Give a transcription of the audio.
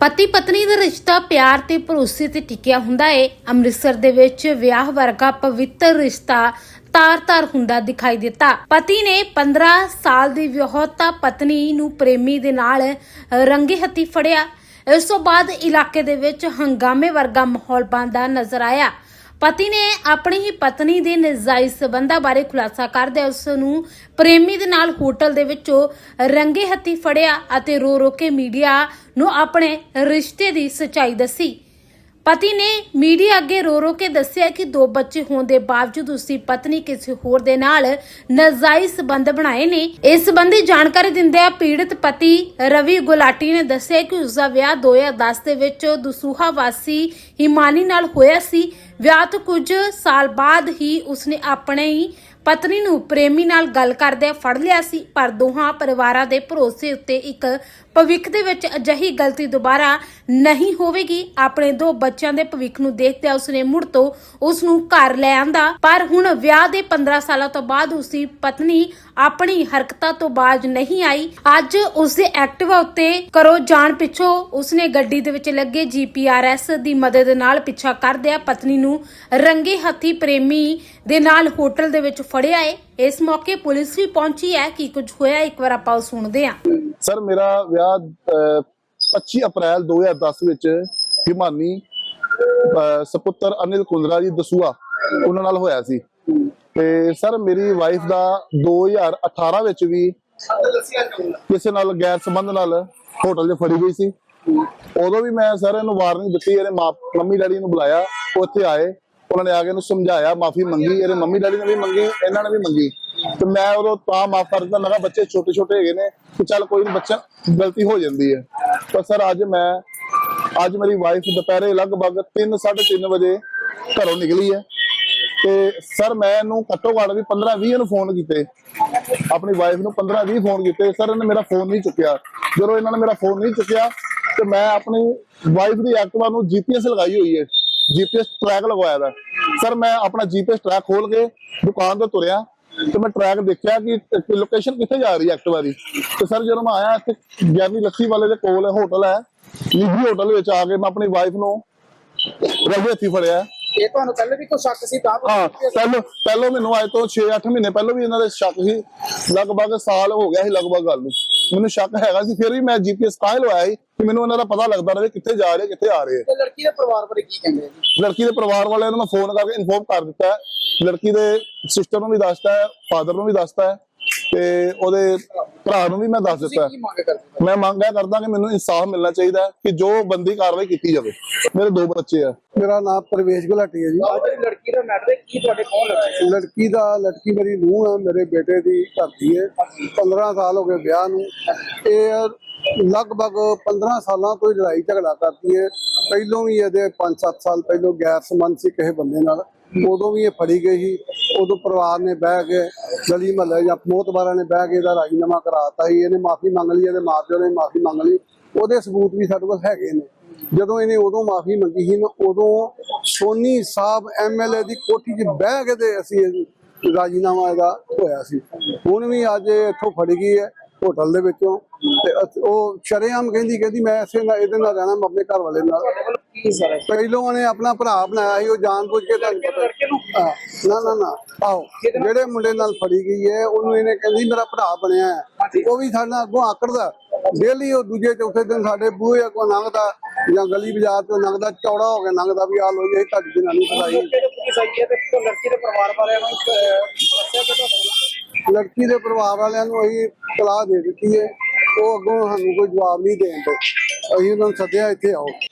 ਪਤੀ ਪਤਨੀ ਦਾ ਰਿਸ਼ਤਾ ਪਿਆਰ ਤੇ ਭਰੋਸੇ ਤੇ ਟਿਕਿਆ ਹੁੰਦਾ ਏ। ਅੰਮ੍ਰਿਤਸਰ ਦੇ ਵਿੱਚ ਵਿਆਹ ਵਰਗਾ ਪਵਿੱਤਰ ਰਿਸ਼ਤਾ ਤਾਰ-ਤਾਰ ਹੁੰਦਾ ਦਿਖਾਈ ਦਿੱਤਾ। ਪਤੀ ਨੇ 15 ਸਾਲ ਦੀ ਵਿਆਹੁਤਾ ਪਤਨੀ ਨੂੰ ਪ੍ਰੇਮੀ ਦੇ ਨਾਲ ਰੰਗੇ ਹੱਥੀ ਫੜਿਆ। ਇਸ ਤੋਂ ਬਾਅਦ ਇਲਾਕੇ ਦੇ ਵਿੱਚ ਹੰਗਾਮੇ ਵਰਗਾ ਮਾਹੌਲ ਬਣਦਾ ਨਜ਼ਰ ਆਇਆ। ਪਤੀ ਨੇ ਆਪਣੀ ਹੀ ਪਤਨੀ ਦੇ ਨਜਾਇਜ਼ ਸਬੰਧਾਂ ਬਾਰੇ ਖੁਲਾਸਾ ਕਰਦੇ ਉਸ ਨੂੰ ਪ੍ਰੇਮੀ ਦੇ ਨਾਲ ਹੋਟਲ ਦੇ ਵਿੱਚੋਂ ਰੰਗੇ ਹੱਥੀ ਫੜਿਆ ਅਤੇ ਰੋ ਰੋ ਕੇ ਮੀਡੀਆ ਨੂੰ ਆਪਣੇ ਰਿਸ਼ਤੇ ਦੀ ਸਚਾਈ ਦੱਸੀ। ਪਤੀ ਨੇ ਮੀਡੀਆ ਅੱਗੇ ਰੋ ਰੋ ਕੇ ਦੱਸਿਆ ਕਿ ਦੋ ਬੱਚੇ ਹੋਣ ਦੇ ਬਾਵਜੂਦ ਉਸਦੀ ਪਤਨੀ ਕਿਸੇ ਹੋਰ ਦੇ ਨਾਲ ਨਜਾਇਜ਼ ਸਬੰਧ ਬਣਾਏ ਨੇ। ਇਸ ਸੰਬੰਧੀ ਜਾਣਕਾਰੀ ਦਿੰਦਿਆਂ ਪੀੜਤ ਪਤੀ ਰਵੀ ਗੁਲਾਟੀ ਨੇ ਦੱਸਿਆ ਕਿ ਉਸਦਾ ਵਿਆਹ 2010 ਦੇ ਵਿੱਚ ਦਸੂਹਾ ਵਾਸੀ ਹਿਮਾਨੀ ਨਾਲ ਹੋਇਆ ਸੀ। ਵਿਆਹ ਤੋਂ ਕੁਝ ਸਾਲ ਬਾਅਦ ਹੀ ਉਸਨੇ ਆਪਣੇ ਹੀ ਪਤਨੀ ਨੂੰ ਪ੍ਰੇਮੀ ਨਾਲ ਗੱਲ ਕਰਦਿਆਂ ਫੜ ਲਿਆ ਸੀ, ਪਰ ਦੋਹਾਂ ਪਰਿਵਾਰਾਂ ਦੇ ਭਰੋਸੇ ਉੱਤੇ ਇੱਕ ਭਵਿੱਖ ਦੇ ਵਿੱਚ ਅਜਿਹੀ ਗਲਤੀ ਦੁਬਾਰਾ ਨਹੀਂ ਹੋਵੇਗੀ। ਆਪਣੇ ਦੋ ਬੱਚਿਆਂ ਦੇ ਭਵਿੱਖ ਨੂੰ ਦੇਖਦਿਆਂ ਉਸਨੇ ਮੁੜ ਤੋਂ ਉਸ ਨੂੰ ਘਰ ਲੈ ਆਂਦਾ। ਪਰ ਹੁਣ ਵਿਆਹ ਦੇ 15 ਸਾਲਾਂ ਤੋਂ ਬਾਅਦ ਉਸਦੀ ਪਤਨੀ ਆਪਣੀ ਹਰਕਤਾਂ ਤੋਂ ਬਾਜ ਨਹੀਂ ਆਈ। ਅੱਜ ਉਸਦੇ ਐਕਟਿਵਾ ਉੱਤੇ ਕਰੋ ਜਾਣ ਪਿੱਛੋਂ ਉਸਨੇ ਗੱਡੀ ਦੇ ਵਿੱਚ ਲੱਗੇ ਜੀਪੀਆਰਐਸ ਦੀ ਮਦਦ ਨਾਲ ਪਿੱਛਾ ਕਰਦਿਆਂ ਪਤਨੀ ਨੂੰ ਰੰਗੇ ਹੱਥੀ ਪ੍ਰੇਮੀ ਦੇ ਨਾਲ ਹੋਟਲ ਦੇ ਵਿੱਚ ਫੜਿਆ ਏ। ਇਸ ਮੌਕੇ ਪੁਲਿਸ ਵੀ ਪਹੁੰਚੀ ਹੈ ਕੀ ਕੁਝ ਹੋਇਆ, ਇੱਕ ਵਾਰ ਆਪਾਂ ਸੁਣਦੇ ਹਾਂ। ਸਰ, ਮੇਰਾ ਵਿਆਹ 25 ਅਪ੍ਰੈਲ 2010 ਵਿੱਚ ਹਿਮਾਨੀ ਸਪੁੱਤਰ ਅਨਿਲ ਕੁੰਦਰਾ ਜੀ ਦਸੂਆ ਉਹਨਾਂ ਨਾਲ ਹੋਇਆ ਸੀ। ਤੇ ਸਰ, ਮੇਰੀ ਵਾਈਫ ਦਾ 2018 ਵਿੱਚ ਵੀ ਕਿਸੇ ਨਾਲ ਗੈਰ ਸੰਬੰਧ ਨਾਲ ਹੋਟਲ 'ਚ ਫੜੀ ਗਈ ਸੀ। ਉਦੋਂ ਵੀ ਮੈਂ ਸਰ, ਇਹਨੂੰ ਵਾਰਨਿੰਗ ਦਿੱਤੀ, ਇਹਨੇ ਮਾਂ, ਮੰਮੀ ਡੈਡੀ ਨੂੰ ਬੁਲਾਇਆ, ਉਹ ਇੱਥੇ ਆਏ। ਉਹਨਾਂ ਨੇ ਆ ਕੇ ਇਹਨੂੰ ਸਮਝਾਇਆ, ਮਾਫੀ ਮੰਗੀ, ਇਹਦੇ ਮੰਮੀ ਡੈਡੀ ਨੇ ਵੀ ਮੰਗੀ, ਇਹਨਾਂ ਨੇ ਵੀ ਮੰਗੀ। ਤੇ ਮੈਂ ਉਦੋਂ ਤਾਂ ਮਾਫ ਕਰ ਦਿੱਤਾ, ਮੈਂ ਕਿਹਾ ਬੱਚੇ ਛੋਟੇ ਛੋਟੇ ਹੈਗੇ ਨੇ ਕਿ ਚੱਲ ਕੋਈ ਨੀ ਬੱਚਾ ਗਲਤੀ ਹੋ ਜਾਂਦੀ ਹੈ। ਪਰ ਸਰ, ਅੱਜ ਮੈਂ, ਅੱਜ ਮੇਰੀ ਵਾਈਫ ਦੁਪਹਿਰੇ ਲਗਭਗ 3:30 ਵਜੇ ਘਰੋਂ ਨਿਕਲੀ ਹੈ। ਤੇ ਸਰ, ਮੈਂ ਇਹਨੂੰ ਘੱਟੋ ਘੱਟ ਵੀ 15 20 ਨੂੰ ਫੋਨ ਕੀਤੇ। ਆਪਣੀ ਵਾਈਫ ਨੂੰ 15 20 ਫੋਨ ਕੀਤੇ। ਸਰ, ਇਹਨੇ ਮੇਰਾ ਫੋਨ ਨਹੀਂ ਚੁੱਕਿਆ। ਜਦੋਂ ਇਹਨਾਂ ਨੇ ਮੇਰਾ ਫੋਨ ਨਹੀਂ ਚੁੱਕਿਆ, ਤੇ ਮੈਂ ਆਪਣੀ ਵਾਈਫ ਦੀ ਐਕਟਿਵਾ ਨੂੰ ਜੀਪੀਐਸ ਲਗਾਈ ਹੋਈ ਹੈ। ਜੀਪੀਐਸ ਟਰੈਕ ਲਗਵਾਇਆ ਦਾ। ਸਰ ਮੈਂ ਆਪਣਾ ਜੀਪੀਐਸ ਟਰੈਕ ਖੋਲ ਕੇ ਦੁਕਾਨ ਤੋਂ ਤੁਰਿਆ ਤੇ ਮੈਂ ਟਰੈਕ ਦੇਖਿਆ ਕਿ ਲੋਕੇਸ਼ਨ ਕਿੱਥੇ ਜਾ ਰਹੀ ਹੈ ਐਕਟਿਵਾ ਦੀ। ਤੇ ਸਰ ਜਦੋਂ ਮੈਂ ਆਇਆ ਇੱਥੇ ਗਿਆਨੀ ਲੱਸੀ ਵਾਲੇ ਦੇ ਕੋਲ ਹੋਟਲ ਹੈ ਨਿੱਜੀ ਹੋਟਲ ਵਿੱਚ ਆ ਕੇ ਮੈਂ ਆਪਣੀ ਵਾਈਫ ਨੂੰ ਰਵੇ ਹੱਥੀ ਫੜਿਆ। ਇਹ ਤੁਹਾਨੂੰ ਪਹਿਲੇ ਵੀ ਕੋਈ ਸ਼ੱਕ ਸੀ ਤਾਂ ਹਾਂ ਪਹਿਲਾਂ ਪਹਿਲਾਂ ਮੈਨੂੰ ਅੱਜ ਤੋਂ 6-8 ਮਹੀਨੇ ਪਹਿਲਾਂ ਵੀ ਇਹਨਾਂ ਦੇ ਸ਼ੱਕ ਸੀ। ਲਗਭਗ ਸਾਲ ਹੋ ਗਿਆ ਸੀ ਲਗਭਗ ਗੱਲ ਨੂੰ। ਮੈਨੂੰ ਸ਼ੱਕ ਹੈਗਾ ਸੀ ਫਿਰ ਵੀ ਮੈਂ ਜੀਪੀਐਸ ਤਾਂ ਲਵਾਇਆ ਸੀ ਕਿ ਮੈਨੂੰ ਇਹਨਾਂ ਦਾ ਪਤਾ ਲੱਗਦਾ ਰਹੇ ਕਿੱਥੇ ਜਾ ਰਹੇ ਕਿੱਥੇ ਆ ਰਹੇ। ਤੇ ਲੜਕੀ ਦੇ ਪਰਿਵਾਰ ਬਾਰੇ ਕੀ ਕਹਿੰਦੇ ਆ ਜੀ? ਲੜਕੀ ਦੇ ਪਰਿਵਾਰ ਵਾਲਿਆਂ ਨੂੰ ਮੈਂ ਫੋਨ ਕਰਕੇ ਇਨਫੋਰਮ ਕਰ ਦਿੱਤਾ ਹੈ। ਲੜਕੀ ਦੇ ਸਿਸਟਰ ਨੂੰ ਵੀ ਦੱਸਤਾ ਹੈ ਫਾਦਰ ਨੂੰ ਵੀ ਦੱਸਤਾ ਹੈ। ਤੇ ਉਹਦੇ ਭਰਾ ਨੂੰ ਵੀ ਮੈਂ ਦੱਸ ਦਿੱਤਾ। ਮੈਂ ਮੰਗ ਇਹ ਕਰਦਾ ਕਿ ਮੈਨੂੰ ਇਨਸਾਫ ਮਿਲਣਾ ਚਾਹੀਦਾ ਹੈ ਕਿ ਜੋ ਬੰਦੀ ਕਾਰਵਾਈ ਕੀਤੀ ਜਾਵੇ। ਮੇਰੇ ਦੋ ਬੱਚੇ ਆ। ਮੇਰਾ ਨਾਮ ਪ੍ਰਵੇਸ਼ ਗੁਲਾਟੀ ਹੈ ਜੀ। ਲੜਕੀ ਦਾ ਮੈਟਰ ਹੈ ਕੀ ਤੁਹਾਡੇ ਕੌਣ ਲੱਗੇ ਲੜਕੀ ਦਾ ਲੜਕੀ ਮੇਰੀ ਨੂੰਹ ਹੈ ਮੇਰੇ ਬੇਟੇ ਦੀ ਧਰਤੀ ਹੈ। 15 ਸਾਲ ਹੋ ਗਏ ਵਿਆਹ ਨੂੰ। ਇਹ ਲਗਭਗ 15 ਸਾਲਾਂ ਤੋਂ ਲੜਾਈ ਝਗੜਾ ਕਰਦੀ ਹੈ। ਪਹਿਲੋਂ ਵੀ ਇਹਦੇ 5-7 ਸਾਲ ਪਹਿਲੋਂ ਗੈਰ ਸੰਬੰਧ ਸੀ ਕਿਸੇ ਬੰਦੇ ਨਾਲ। ਉਦੋਂ ਵੀ ਇਹ ਫੜੀ ਗਈ ਸੀ। ਉਦੋਂ ਪਰਿਵਾਰ ਨੇ ਬਹਿ ਕੇ ਗਲੀ ਮਹੱਲੇ ਜਾਂ ਮੋਤਬਾਰਾਂ ਨੇ ਬਹਿ ਕੇ ਇਹਦਾ ਰਾਜੀਨਾਮਾ ਕਰਾਤਾ ਸੀ, ਇਹਨੇ ਮਾਫੀ ਮੰਗ ਲਈ, ਇਹਦੇ ਮਾਪਿਓ ਨੇ ਮਾਫੀ ਮੰਗ ਲਈ। ਉਹਦੇ ਸਬੂਤ ਵੀ ਸਾਡੇ ਕੋਲ ਹੈਗੇ ਨੇ। ਜਦੋਂ ਇਹਨੇ ਉਦੋਂ ਮਾਫੀ ਮੰਗੀ ਸੀ ਨਾ, ਉਦੋਂ ਸੋਨੀ ਸਾਹਿਬ ਐਮਐਲਏ ਦੀ ਕੋਠੀ 'ਚ ਬਹਿ ਕੇ ਤੇ ਅਸੀਂ ਰਾਜੀਨਾਮਾ ਇਹਦਾ ਹੋਇਆ ਸੀ। ਹੁਣ ਵੀ ਅੱਜ ਇੱਥੋਂ ਫੜ ਗਈ ਹੈ ਹੋਟਲ ਦੇ ਵਿੱਚੋਂ ਤੇ ਉਹ ਸ਼ਰੇਆਮ ਕਹਿੰਦੀ ਕਹਿੰਦੀ ਮੈਂ ਇਸੇ ਨਾਲ ਇਹਦੇ ਨਾਲ ਰਹਿਣਾ, ਮੈਂ ਆਪਣੇ ਘਰ ਵਾਲੇ ਨਾਲ। ਕੀ ਸਰ ਪਹਿਲੋਂ ਉਹਨੇ ਆਪਣਾ ਭਰਾ ਬਣਾਇਆ ਸੀ ਉਹ ਜਾਣਬੁੱਝ ਕੇ ਤੁਹਾਨੂੰ ਪਤਾ ਲੜਕੇ ਨੂੰ? ਹਾਂ, ਨਾ ਨਾ ਨਾ। ਆਓ ਜਿਹੜੇ ਮੁੰਡੇ ਨਾਲ ਫੜੀ ਗਈ ਹੈ ਉਹਨੂੰ ਇਹਨੇ ਕਹਿੰਦੀ ਮੇਰਾ ਭਰਾ ਬਣਿਆ ਹੈ। ਉਹ ਵੀ ਸਾਡੇ ਨਾਲ ਅੱਗੋਂ ਆਕੜਦਾ। ਡੇਲੀ ਉਹ ਦੂਜੇ ਚੌਥੇ ਦਿਨ ਸਾਡੇ ਬੂਹੇ ਅੱਗੋਂ ਲੰਘਦਾ ਜਾਂ ਗਲੀ ਬਾਜ਼ਾਰ ਤੋਂ ਲੰਘਦਾ ਚੌੜਾ ਹੋ ਕੇ ਲੰਘਦਾ ਵੀ ਆ ਲੋ ਇਹ ਤੁਹਾਡੀ ਜਨਾਨੀ ਫੜਾਈ ਪੁਲਿਸ ਆਈ ਹੈ ਤੇ ਲੜਕੀ ਦੇ ਪਰਿਵਾਰ ਵਾਲਿਆਂ ਨੂੰ ਅਹ, ਦੱਸਿਆ ਕਿ ਤੁਹਾਡੇ ਲੜਕੀ ਦੇ ਪਰਿਵਾਰ ਵਾਲਿਆਂ ਨੂੰ ਅਸੀਂ ਸਲਾਹ ਦੇ ਦਿੱਤੀ ਹੈ। ਉਹ ਅੱਗੋਂ ਸਾਨੂੰ ਕੋਈ ਜਵਾਬ ਨਹੀਂ ਦੇਣ ਦੇ। ਅਸੀਂ ਉਹਨਾਂ ਨੂੰ ਸੱਦਿਆ ਇੱਥੇ ਆਓ।